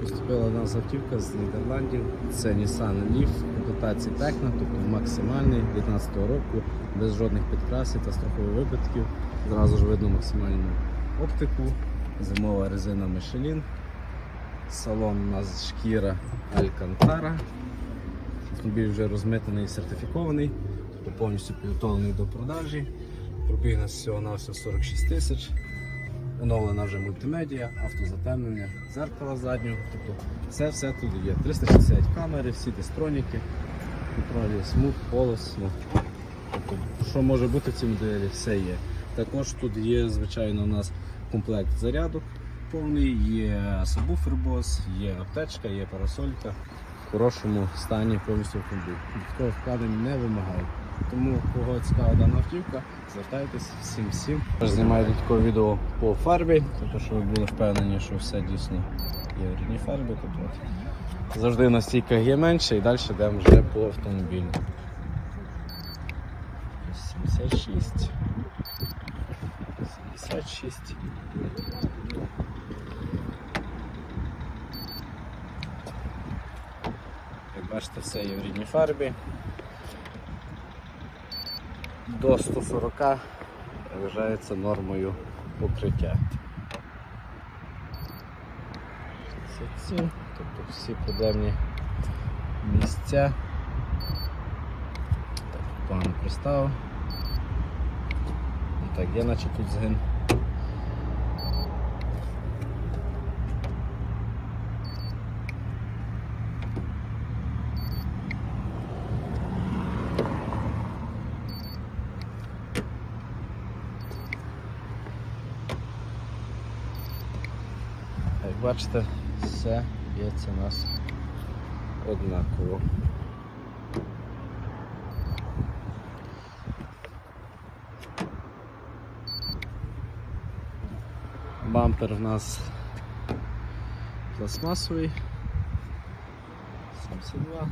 Поступила до нас автівка з Нідерландів. Це Nissan Leaf комплектації Tecna, тобто максимальний 2019 року, без жодних підкрасів та страхових випадків. Зразу ж видно максимальну оптику, зимова резина Michelin. Салон у нас шкіра Alcantara. Автомобіль вже розмитаний і сертифікований, тобто повністю підготовлений до продажі. Пробіг нас всього на всього 46 тисяч. Оновлена вже мультимедіа, автозатемнення, зеркало заднього. Тобто все все тут є. 360 камери, всі дистроніки, контролі смуг, полос. Ну, тобто, що може бути в цій моделі, все є. Також тут є, звичайно, у нас комплект зарядок повний, є сабвуфер бос, є аптечка, є парасолька. В хорошому стані повністю автомобіль. Ніхто вкладень не вимагає. Тому кого цікава дана автівка, звертайтесь всім всім. Знімаю додаткове відео по фарбі, тобто щоб ви були впевнені, що все дійсно є в рідній фарбі. Тобто, от. завжди на стійках є менше і далі йдемо вже по автомобілю. 76. 76. Як бачите, все є в рідній фарбі. До 140 вважається нормою покриття. 67, тобто всі проблемні місця. Так, погано приставив. Так, є наче тут згин. Як бачите, все б'ється у нас однаково. Бампер у нас пластмасовий. 72.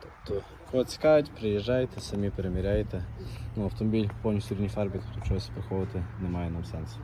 Тобто, кого цікавить, приїжджайте, самі переміряйте. Ну, автомобіль повністю в рідній фарбі, тобто чогось приховувати немає нам сенсу.